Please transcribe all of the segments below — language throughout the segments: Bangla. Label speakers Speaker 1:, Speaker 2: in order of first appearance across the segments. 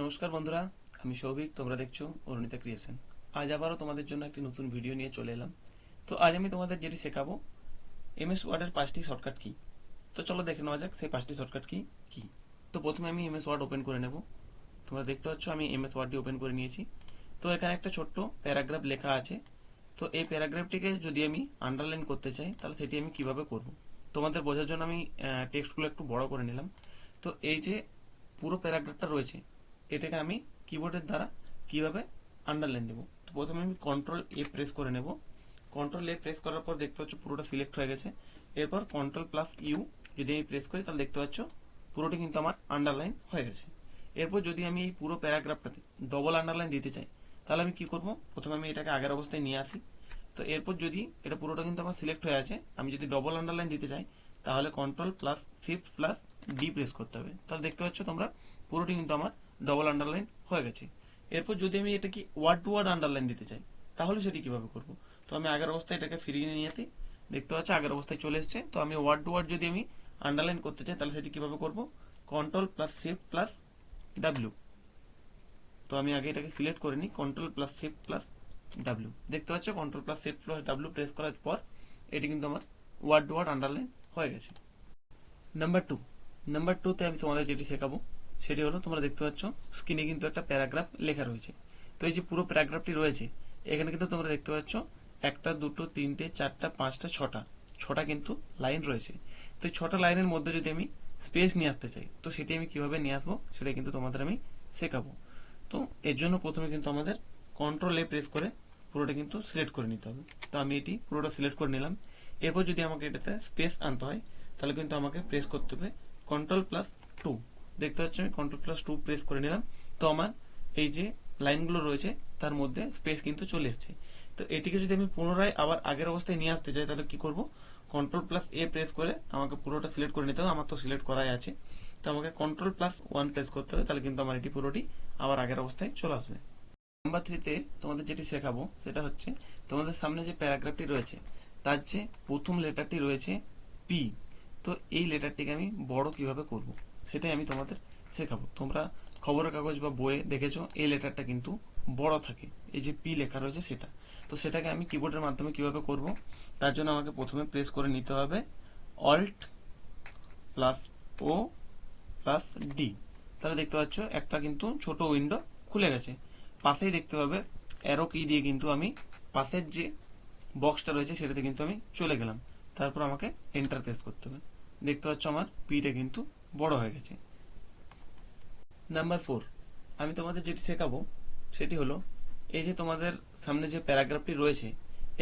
Speaker 1: নমস্কার বন্ধুরা, আমি সৌভিক, তোমরা দেখছ অরুণিতা ক্রিয়েশন। আজ আবারও তোমাদের জন্য একটি নতুন ভিডিও নিয়ে চলে এলাম। তো আজ আমি তোমাদের যেটি শেখাবো, এমএস ওয়ার্ডের পাঁচটি শর্টকাট কি? তো চলো দেখে নেওয়া যাক, সেই পাঁচটি শর্টকাট কি কি? তো প্রথমে আমি এমএস ওয়ার্ড ওপেন করে নেব। তোমরা দেখতে পাচ্ছ আমি এমএস ওয়ার্ডটি ওপেন করে নিয়েছি। তো এখানে একটা ছোট্ট প্যারাগ্রাফ লেখা আছে। তো এই প্যারাগ্রাফটিকে যদি আমি আন্ডারলাইন করতে চাই, তাহলে সেটি আমি কীভাবে করব? তোমাদের বোঝার জন্য আমি টেক্সটগুলো একটু বড় করে নিলাম। তো এই যে পুরো প্যারাগ্রাফটা রয়েছে এটাকে আমি কিবোর্ডের দ্বারা কীভাবে আন্ডারলাইন দেবো? তো প্রথমে আমি কন্ট্রোল এ প্রেস করে নেব। কন্ট্রোল এ প্রেস করার পর দেখতে পাচ্ছ পুরোটা সিলেক্ট হয়ে গেছে। এরপর কন্ট্রোল প্লাস ইউ যদি আমি প্রেস করি, তাহলে দেখতে পাচ্ছ পুরোটি কিন্তু আমার আন্ডারলাইন হয়ে গেছে। এরপর যদি আমি এই পুরো প্যারাগ্রাফটাতে ডবল আন্ডারলাইন দিতে চাই, তাহলে আমি কি করব? প্রথমে আমি এটাকে আগের অবস্থায় নিয়ে আসি। তো এরপর যদি এটা পুরোটা কিন্তু আমার সিলেক্ট হয়ে আছে, আমি যদি ডবল আন্ডারলাইন দিতে চাই, তাহলে control plus shift plus D press করতে হবে। তাহলে দেখতে পাচ্ছ তোমরা পুরোটি কিন্তু আমার ডবল আন্ডারলাইন হয়ে গেছে। এরপর যদি আমি এটাকে ওয়ার্ড টু ওয়ার্ড আন্ডারলাইন দিতে চাই, তাহলে সেটি কীভাবে করব? তো আমি আগের অবস্থায় এটাকে ফিরিয়ে নিয়ে আসি দেখতে পাচ্ছ আগের অবস্থায় চলে এসেছে। তো আমি ওয়ার্ড টু ওয়ার্ড যদি আমি আন্ডারলাইন করতে চাই, তাহলে সেটি কীভাবে করব? Control plus shift plus W তো আমি আগে এটাকে সিলেক্ট করে নিই। Control plus shift plus W দেখতে পাচ্ছ control plus shift plus W press করার পর এটি কিন্তু আমার ওয়ার্ড টু ওয়ার্ড আন্ডারলাইন হয়ে গেছে। নাম্বার টু নাম্বার টুতে আমি তোমাদের যেটি শেখাবো সেটি হলো, তোমরা দেখতে পাচ্ছ, স্ক্রিনে কিন্তু একটা প্যারাগ্রাফ লেখা রয়েছে। তো এই যে পুরো প্যারাগ্রাফটি রয়েছে, এখানে কিন্তু তোমরা দেখতে পাচ্ছ, একটা, দুটো, তিনটে, চারটা, পাঁচটা, ছটা। ছটা কিন্তু লাইন রয়েছে। তো এই ছটা লাইনের মধ্যে যদি আমি স্পেস নিয়ে আসতে চাই, তো সেটি আমি কীভাবে নিয়ে আসব, সেটা কিন্তু তোমাদের আমি শেখাবো। তো এর জন্য প্রথমে কিন্তু আমাদের কন্ট্রোল এ প্রেস করে পুরোটা কিন্তু সিলেক্ট করে নিতে হবে। তো আমি এটি পুরোটা সিলেক্ট করে নিলাম। এরপর যদি আমাকে এটাতে স্পেস আনতে হয়, তাহলে কিন্তু আমাকে প্রেস করতে হবে কন্ট্রোল প্লাস টু দেখতে পাচ্ছি আমি কন্ট্রোল প্লাস টু প্রেস করে নিলাম। তো আমার এই যে লাইনগুলো রয়েছে, তার মধ্যে স্পেস কিন্তু চলে এসছে। তো এটিকে যদি আমি পুনরায় আবার আগের অবস্থায় নিয়ে আসতে চাই তাহলে কি করব? কন্ট্রোল প্লাস এ প্রেস করে আমাকে পুরোটা সিলেক্ট করে নিতে হবে। আমার তো সিলেক্ট করাই আছে। তো আমাকে কন্ট্রোল প্লাস ওয়ান প্রেস করতে হবে, তাহলে কিন্তু আমার এটি পুরোটি আবার আগের অবস্থায় চলে আসবে। নাম্বার থ্রিতে তোমাদের যেটি শেখাবো, সেটা হচ্ছে তোমাদের সামনে যে প্যারাগ্রাফটি রয়েছে, তার যে প্রথম লেটারটি রয়েছে পি তো এই লেটারটিকে আমি বড় কীভাবে করব? সেটাই আমি তোমাদের শেখাবো। তোমরা খবরের কাগজ বা বইয়ে দেখেছ, এই লেটারটা কিন্তু বড় থাকে। এই যে পি লেখা রয়েছে সেটা। তো সেটাকে আমি কিবোর্ডের মাধ্যমে কীভাবে করব, তার জন্য আমাকে প্রথমে প্রেস করে নিতে হবে alt plus O plus D তাহলে দেখতে পাচ্ছ, একটা কিন্তু ছোট উইন্ডো খুলে গেছে। পাশেই দেখতে পাবে অ্যারো কি দিয়ে কিন্তু আমি পাশের যে বক্সটা রয়েছে সেটাতে কিন্তু আমি চলে গেলাম। তারপর আমাকে এন্টার প্রেস করতে হবে। দেখতে পাচ্ছ আমার পিটা কিন্তু বড় হয়ে গেছে। নাম্বার ফোর আমি তোমাদের যেটি শেখাবো সেটি হলো, এই যে তোমাদের সামনে যে প্যারাগ্রাফটি রয়েছে,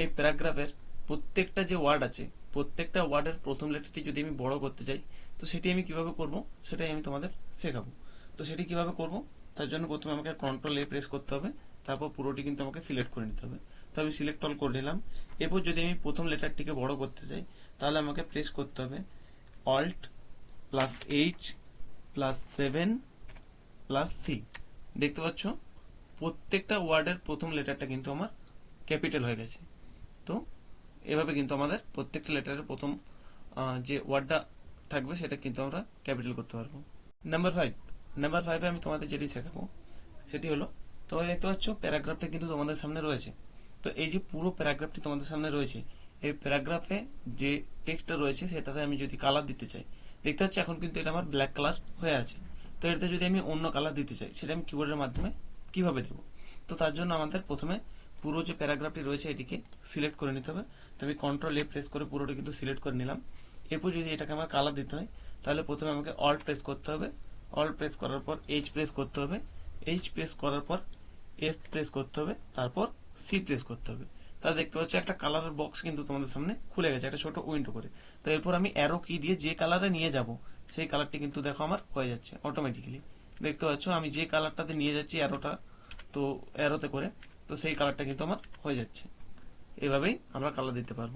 Speaker 1: এই প্যারাগ্রাফের প্রত্যেকটা যে ওয়ার্ড আছে, প্রত্যেকটা ওয়ার্ডের প্রথম লেটারটি যদি আমি বড় করতে চাই তো সেটি আমি কীভাবে করব সেটাই আমি তোমাদের শেখাবো। তো সেটি কীভাবে করব, তার জন্য প্রথমে আমাকে কন্ট্রোল এ প্রেস করতে হবে, তারপর পুরোটি কিন্তু আমাকে সিলেক্ট করে নিতে হবে। তো আমি সিলেক্ট অল করে নিলাম। এরপর যদি আমি প্রথম লেটারটিকে বড় করতে চাই তাহলে আমাকে প্রেস করতে হবে alt plus H plus seven plus C দেখতে পাচ্ছ? প্রত্যেকটা ওয়ার্ডের প্রথম লেটারটা কিন্তু আমার ক্যাপিটাল হয়ে গেছে। তো এভাবে কিন্তু আমাদের প্রত্যেকটা লেটারের প্রথম যে ওয়ার্ডটা থাকবে সেটা কিন্তু আমরা ক্যাপিটাল করতে পারব। নাম্বার ফাইভ নাম্বার ফাইভে আমি তোমাদের যেটি শেখাবো, সেটি হলো, তোমরা দেখতে পাচ্ছ প্যারাগ্রাফটা কিন্তু তোমাদের সামনে রয়েছে। তো এই যে পুরো প্যারাগ্রাফটি তোমাদের সামনে রয়েছে, এই প্যারাগ্রাফে যে টেক্সটটা রয়েছে সেটাতে আমি যদি কালার দিতে চাই দেখতে পাচ্ছ এখন কিন্তু এটা আমার ব্ল্যাক কালার হয়ে আছে। তো এটাতে যদি আমি অন্য কালার দিতে চাই, সেটা আমি কিবোর্ডের মাধ্যমে কীভাবে দেবো? তো তার জন্য আমাদের প্রথমে পুরো যে প্যারাগ্রাফটি রয়েছে, এটিকে সিলেক্ট করে নিতে হবে। তো আমি কন্ট্রোল এ প্রেস করে পুরোটা কিন্তু সিলেক্ট করে নিলাম। এরপর যদি এটাকে আমার কালার দিতে হয়, তাহলে প্রথমে আমাকে অল্ট প্রেস করতে হবে। অল্ট প্রেস করার পর এইচ প্রেস করতে হবে। এইচ প্রেস করার পর এফ প্রেস করতে হবে। তারপর সি প্রেস করতে হবে। তাহলে দেখতে পাচ্ছ, একটা কালারের বক্স কিন্তু তোমাদের সামনে খুলে গেছে, একটা ছোট উইন্ডো করে। তো এরপর আমি অ্যারো কি দিয়ে যে কালারে নিয়ে যাব, সেই কালারটি কিন্তু দেখো আমার হয়ে যাচ্ছে অটোমেটিক্যালি দেখতে পাচ্ছ, আমি যে কালারটাতে নিয়ে যাচ্ছি অ্যারোটা তো অ্যারোতে করে, তো সেই কালারটা কিন্তু আমার হয়ে যাচ্ছে। এভাবেই আমরা কালার দিতে পারব।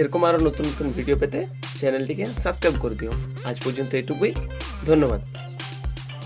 Speaker 1: এরকম আরও নতুন নতুন ভিডিও পেতে চ্যানেলটিকে সাবস্ক্রাইব করে দিও। আজ পর্যন্ত এটুকুই, ধন্যবাদ।